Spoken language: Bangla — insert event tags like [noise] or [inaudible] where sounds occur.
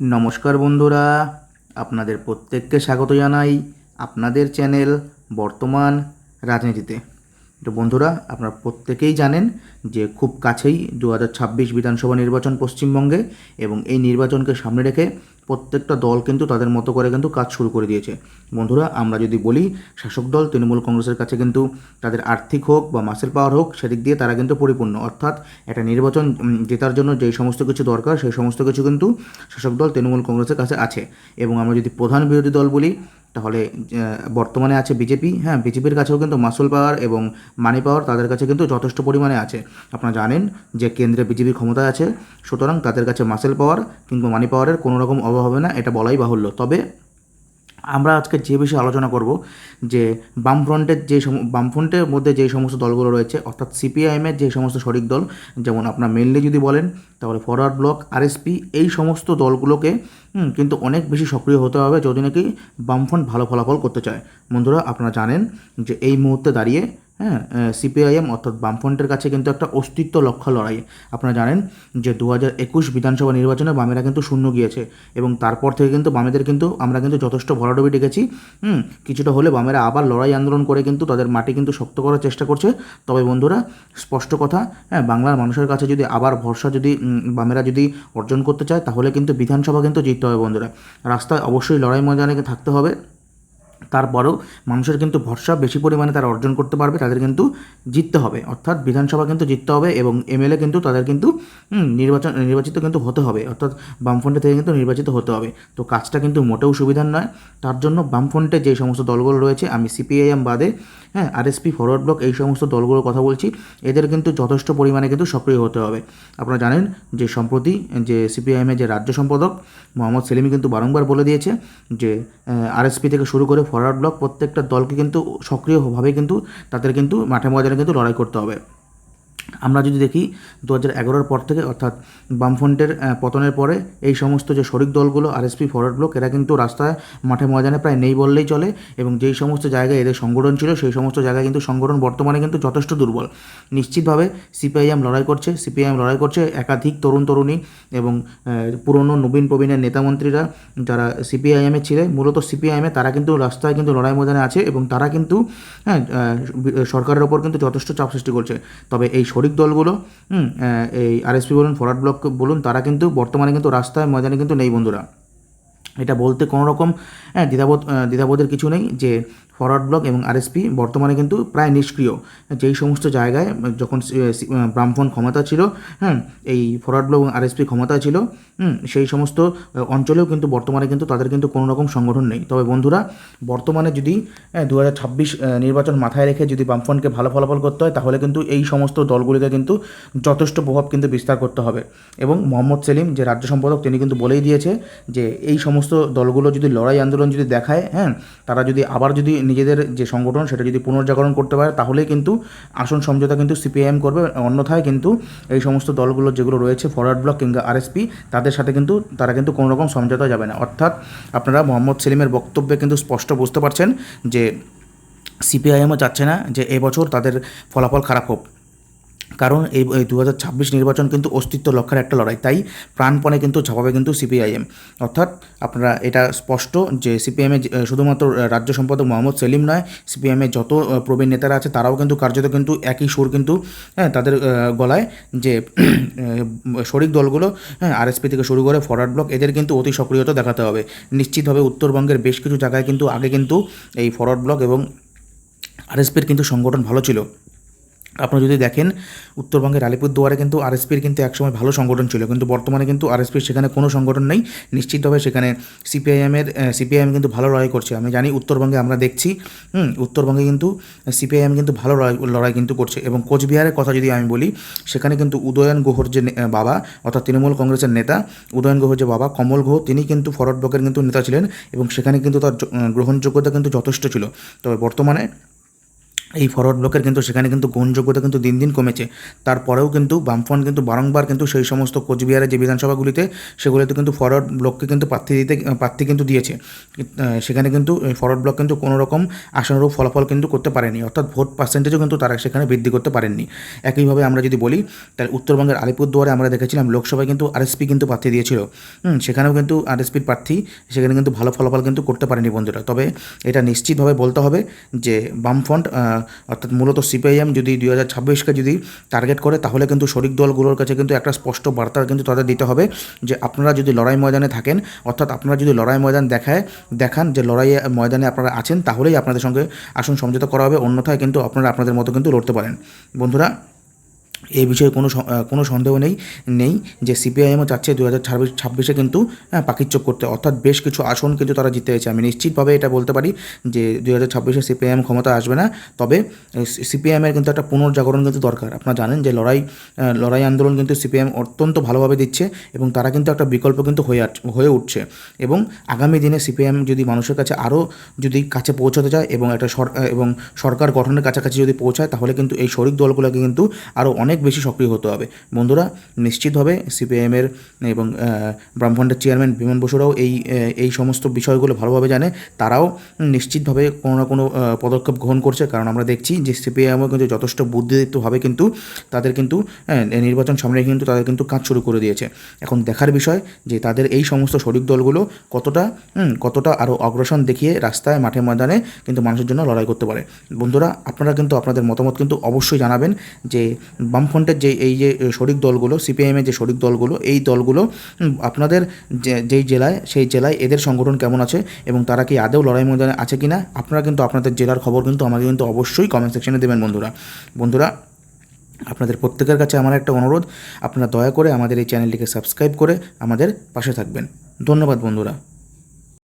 নমস্কার বন্ধুরা, আপনাদের প্রত্যেককে স্বাগত জানাই আপনাদের চ্যানেল বর্তমান রাজনীতিতে। তো বন্ধুরা, আপনারা প্রত্যেকেই জানেন যে খুব কাছেই দু হাজার ছাব্বিশ বিধানসভা নির্বাচন পশ্চিমবঙ্গে এবং এই নির্বাচনকে সামনে রেখে প্রত্যেকটা দল কিন্তু তাদের মতো করে কিন্তু কাজ শুরু করে দিয়েছে। বন্ধুরা, আমরা যদি বলি, শাসক দল তৃণমূল কংগ্রেসের কাছে কিন্তু তাদের আর্থিক হোক বা মাসেল পাওয়ার হোক, সেদিক দিয়ে তারা কিন্তু পরিপূর্ণ। অর্থাৎ একটা নির্বাচন জেতার জন্য যেই সমস্ত কিছু দরকার, সেই সমস্ত কিছু কিন্তু শাসক দল তৃণমূল কংগ্রেসের কাছে আছে। এবং আমরা যদি প্রধান বিরোধী দল বলি, তাহলে বর্তমানে আছে বিজেপি। হ্যাঁ বিজেপির কাছেও কিন্তু মাসুল পাওয়ার এবং মানি পাওয়ার তাদের কাছে কিন্তু যথেষ্ট পরিমাণে আছে। আপনারা জানেন যে কেন্দ্রে বিজেপি ক্ষমতায় আছে, সুতরাং তাদের কাছে মাসেল পাওয়ার কিংবা মানি পাওয়ারের কোনো রকম অভাব হবে না, এটা বলাই বাহুল্য। তবে আমরা আজকে যে বিষয়ে আলোচনা করব, যে বামফ্রন্টের যে বামফ্রন্টের মধ্যে যে সমস্ত দলগুলো রয়েছে, অর্থাৎ সিপিআইএমের যে সমস্ত শরিক দল, যেমন আপনার মেনলি যদি বলেন তাহলে ফরওয়ার্ড ব্লক, আরএসপি, এই সমস্ত দলগুলোকে কিন্তু অনেক বেশি সক্রিয় হতে হবে যদি নাকি বামফ্রন্ট ভালো ফলাফল করতে চায়। বন্ধুরা, আপনারা জানেন যে এই মুহূর্তে দাঁড়িয়ে হ্যাঁ সিপিআইএম অর্থাৎ বামফ্রন্টের কাছে কিন্তু একটা অস্তিত্ব লক্ষ্য লড়াই। আপনারা জানেন যে দু হাজার একুশ বিধানসভা নির্বাচনে বামেরা কিন্তু শূন্য গিয়েছে এবং তারপর থেকে কিন্তু বামেদের কিন্তু আমরা কিন্তু যথেষ্ট ভরাডুবি ডেকেছি। হুম, কিছুটা হলে বামেরা আবার লড়াই আন্দোলন করে কিন্তু তাদের মাটি কিন্তু শক্ত করার চেষ্টা করছে। তবে বন্ধুরা, স্পষ্ট কথা হ্যাঁ বাংলার মানুষের কাছে যদি আবার ভরসা যদি বামেরা যদি অর্জন করতে চায়, তাহলে কিন্তু বিধানসভা কিন্তু জিততে হবে বন্ধুরা। রাস্তায় অবশ্যই লড়াই ময়দানে থাকতে হবে। তারপরেও মানুষের কিন্তু ভরসা বেশি পরিমাণে তারা অর্জন করতে পারবে, তাদের কিন্তু জিততে হবে। অর্থাৎ বিধানসভা কিন্তু জিততে হবে এবং এমএলএ কিন্তু তাদের কিন্তু নির্বাচন, নির্বাচিত কিন্তু হতে হবে। অর্থাৎ বামফ্রন্টে থেকে কিন্তু নির্বাচিত হতে হবে। তো কাজটা কিন্তু মোটেও সুবিধার নয়। তার জন্য বামফ্রন্টে যে সমস্ত দলগুলো রয়েছে, আমি সিপিআইএম বাদে হ্যাঁ আরএসপি ফরওয়ার্ড ব্লক এই সমস্ত দলগুলোর কথা বলছি। এদের কিন্তু যথেষ্ট পরিমাণে কিন্তু সক্রিয় হতে হবে। আপনারা জানেন যে সম্প্রতি যে সিপিআইএমের যে রাজ্য সম্পাদক মোহাম্মদ সেলিমি কিন্তু বারংবার বলে দিয়েছে যে আরএসপি থেকে শুরু করে ফরওয়ার্ড ব্লক প্রত্যেকটা দলকে কিন্তু সক্রিয়ভাবে কিন্তু তাদের কিন্তু মাঠে ময়দানে কিন্তু লড়াই করতে হবে। আমরা যদি দেখি দু হাজার পর থেকে, অর্থাৎ বামফ্রন্টের পতনের পরে এই সমস্ত যে শরিক দলগুলো, আরএসপি ফরওয়ার্ড ব্লক, এরা কিন্তু রাস্তায়, মাঠে ময়দানে প্রায় নেই বললেই চলে এবং যেই সমস্ত জায়গায় এদের সংগঠন ছিল, সেই সমস্ত জায়গায় কিন্তু সংগঠন বর্তমানে কিন্তু যথেষ্ট দুর্বল। নিশ্চিতভাবে সিপিআইএম লড়াই করছে, সিপিআইএম লড়াই করছে একাধিক তরুণ তরুণী এবং পুরনো নবীন প্রবীণের নেতামন্ত্রীরা যারা সিপিআইএমে ছিলেন মূলত সিপিআইএমে তারা কিন্তু রাস্তায় কিন্তু লড়াই ময়দানে আছে এবং তারা কিন্তু হ্যাঁ সরকারের ওপর কিন্তু যথেষ্ট চাপ সৃষ্টি করছে। তবে এই শরিক দলগুলো হুম, এই আরএসপি বলুন ফরওয়ার্ড ব্লক বলুন তারা কিন্তু বর্তমানে কিন্তু রাস্তায় ময়দানে কিন্তু নেই বন্ধুরা। এটা বলতে কোনো রকম হ্যাঁ দ্বিধাবোধ দ্বিধাবোধের কিছু নেই যে ফরওয়ার্ড ব্লক এবং আরএসপি বর্তমানে কিন্তু প্রায় নিষ্ক্রিয়। যেই সমস্ত জায়গায় যখন ব্রাহ্মণ ক্ষমতা ছিল হ্যাঁ এই ফরওয়ার্ড ব্লক এবং আরএসপি ক্ষমতা ছিল হুম, সেই সমস্ত অঞ্চলেও কিন্তু বর্তমানে কিন্তু তাদের কিন্তু কোনো রকম সংগঠন নেই। তবে বন্ধুরা বর্তমানে যদি দু হাজার ছাব্বিশ নির্বাচন মাথায় রেখে যদি বামফ্রন্টকে ভালো ফলাফল করতে হয় তাহলে কিন্তু এই সমস্ত দলগুলিকে কিন্তু যথেষ্ট প্রভাব কিন্তু বিস্তার করতে হবে। এবং মোহাম্মদ সেলিম যে রাজ্য সম্পাদক তিনি কিন্তু বলেই দিয়েছে যে এই সমস্ত দলগুলো যদি লড়াই আন্দোলন যদি দেখায় হ্যাঁ তারা যদি আবার যদি নিজেদের যে সংগঠন সেটা যদি পুনর্জাগরণ করতে পারে তাহলে কিন্তু আসন সমঝোতা কিন্তু সিপিআইএম করবে। অন্যথায় কিন্তু এই সমস্ত দলগুলো যেগুলো রয়েছে ফরওয়ার্ড ব্লক কিংবা আরএসপি তাদের সাথে কিন্তু, তারা কিন্তু কোনো রকম সমঝোতা যাবে না। অর্থাৎ আপনারা মোহাম্মদ সেলিমের বক্তব্যে কিন্তু স্পষ্ট বুঝতে পারছেন যে সিপিআইএমও চাচ্ছে না যে এবছর তাদের ফলাফল খারাপ হোক। কারণ এই দু হাজার ছাব্বিশ নির্বাচন কিন্তু অস্তিত্ব লক্ষ্যের একটা লড়াই। তাই প্রাণপণে কিন্তু ঝাঁপাবে কিন্তু সিপিআইএম। অর্থাৎ আপনারা এটা স্পষ্ট যে সিপিএমের শুধুমাত্র রাজ্য সম্পাদক মোহাম্মদ সেলিম নয় সিপিএমের যত প্রবীণ নেতারা আছে তারাও কিন্তু কার্যত কিন্তু একই সুর কিন্তু হ্যাঁ তাদের গলায় যে [clears throat] শরিক দলগুলো হ্যাঁ আরএসপি থেকে শুরু করে ফরওয়ার্ড ব্লক, এদের কিন্তু অতি সক্রিয়তা দেখাতে হবে। নিশ্চিতভাবে উত্তরবঙ্গের বেশ কিছু জায়গায় কিন্তু আগে কিন্তু এই ফরওয়ার্ড ব্লক এবং আরএসপির কিন্তু সংগঠন ভালো ছিল। আপনারা যদি দেখেন উত্তরবঙ্গের আলিপুরদুয়ারে কিন্তু আরএসপির কিন্তু একসময় ভালো সংগঠন ছিল কিন্তু বর্তমানে কিন্তু আরএসপির সেখানে কোনো সংগঠন নেই। নিশ্চিতভাবে সেখানে সিপিআইএমের সিপিআইএম কিন্তু ভালো লড়াই করছে। আমি জানি উত্তরবঙ্গে আমরা দেখছি হুম, উত্তরবঙ্গে কিন্তু সিপিআইএম কিন্তু ভালো লড়াই লড়াই কিন্তু করছে। এবং কোচবিহারের কথা যদি আমি বলি সেখানে কিন্তু উদয়ন গুহর যে বাবা অর্থাৎ তৃণমূল কংগ্রেসের নেতা উদয়ন গুহর যে বাবা কমল গুহ তিনি কিন্তু ফরওয়ার্ড ব্লকের কিন্তু নেতা ছিলেন এবং সেখানে কিন্তু তার গ্রহণযোগ্যতা কিন্তু যথেষ্ট ছিল। তবে বর্তমানে এই ফরওয়ার্ড ব্লকের কিন্তু সেখানে কিন্তু গ্রহণযোগ্যতা কিন্তু দিন দিন কমেছে। তারপরেও কিন্তু বামফ্রন্ট কিন্তু বারংবার কিন্তু সেই সমস্ত কোচবিহারের যে বিধানসভাগুলিতে সেগুলিতে কিন্তু ফরওয়ার্ড ব্লককে কিন্তু প্রার্থী দিতে প্রার্থী কিন্তু দিয়েছে। সেখানে কিন্তু ফরওয়ার্ড ব্লক কিন্তু কোনো রকম আশানুরূপ ফলাফল কিন্তু করতে পারেনি। অর্থাৎ ভোট পার্সেন্টেজও কিন্তু তারা সেখানে বৃদ্ধি করতে পারেননি। একইভাবে আমরা যদি বলি তাহলে উত্তরবঙ্গের আলিপুরদুয়ারে আমরা দেখেছিলাম লোকসভায় কিন্তু আরএসপি কিন্তু প্রার্থী দিয়েছিল। হুম, সেখানেও কিন্তু আরএসপির প্রার্থী সেখানে কিন্তু ভালো ফলাফল কিন্তু করতে পারেনি বন্ধুরা। তবে এটা নিশ্চিতভাবে বলতে হবে যে বামফ্রন্ট অর্থাৎ মূলত সিপিআইএম যদি দুই হাজার ছাব্বিশকে যদি টার্গেট করে, তাহলে কিন্তু শরিক দলগুলোর কাছে কিন্তু একটা স্পষ্ট বার্তা কিন্তু তাদের দিতে হবে যে আপনারা যদি লড়াই ময়দানে থাকেন, অর্থাৎ আপনারা যদি লড়াই ময়দান দেখায়, দেখান যে লড়াই ময়দানে আপনারা আছেন, তাহলেই আপনাদের সঙ্গে আসন সমঝোতা করা হবে। অন্যথায় কিন্তু আপনারা আপনাদের মতো কিন্তু লড়তে পারেন। বন্ধুরা এই বিষয়ে কোনো কোনো সন্দেহ নেই নেই যে সিপিআইএমও চাচ্ছে দু হাজার ছাব্বিশ কিন্তু পাকিচ্চপ করতে। অর্থাৎ বেশ কিছু আসন কিন্তু তারা জিতে গেছে। আমি নিশ্চিতভাবে এটা বলতে পারি যে দু হাজার ছাব্বিশে সিপিআইএম ক্ষমতা আসবে না। তবে সিপিআইএমের কিন্তু একটা পুনর্জাগরণ কিন্তু দরকার। আপনারা জানেন যে লড়াই লড়াই আন্দোলন কিন্তু সিপিআইএম অত্যন্ত ভালোভাবে দিচ্ছে এবং তারা কিন্তু একটা বিকল্প কিন্তু হয়ে হয়ে উঠছে। এবং আগামী দিনে সিপিআইএম যদি মানুষের কাছে আরও যদি কাছে পৌঁছাতে চায় এবং একটা এবং সরকার গঠনের কাছাকাছি যদি পৌঁছায়, তাহলে কিন্তু এই শরিক দলগুলোকে কিন্তু আরও অনেক বেশি সক্রিয় হতে হবে। বন্ধুরা নিশ্চিতভাবে সিপিআইএমের এবং বামফ্রন্টের চেয়ারম্যান বিমান বসুরাও এই এই সমস্ত বিষয়গুলো ভালোভাবে জানে। তারাও নিশ্চিতভাবে কোনো না কোনো পদক্ষেপ গ্রহণ করছে। কারণ আমরা দেখছি যে সিপিআইএমও কিন্তু যথেষ্ট বুদ্ধিদীপ্তভাবে কিন্তু তাদের কিন্তু হ্যাঁ, নির্বাচন সামনে কিন্তু তাদের কিন্তু কাজ শুরু করে দিয়েছে। এখন দেখার বিষয় যে তাদের এই সমস্ত শরিক দলগুলো কতটা কতটা আরও অগ্রসর দেখিয়ে রাস্তায় মাঠে ময়দানে কিন্তু মানুষের জন্য লড়াই করতে পারে। বন্ধুরা আপনারা কিন্তু আপনাদের মতামত কিন্তু অবশ্যই জানাবেন যে বামফ্রন্টের যে এই যে শরিক দলগুলো সিপিআইএমের যে শরিক দলগুলো, এই দলগুলো আপনাদের যেই জেলায়, সেই জেলায় এদের সংগঠন কেমন আছে এবং তারা কি আদৌ লড়াই ময়দানে আছে কি না আপনারা কিন্তু আপনাদের জেলার খবর কিন্তু আমাকে কিন্তু অবশ্যই কমেন্ট সেকশনে দেবেন বন্ধুরা। বন্ধুরা, আপনাদের প্রত্যেকের কাছে আমার একটা অনুরোধ, আপনারা দয়া করে আমাদের এই চ্যানেলটিকে সাবস্ক্রাইব করে আমাদের পাশে থাকবেন। ধন্যবাদ বন্ধুরা।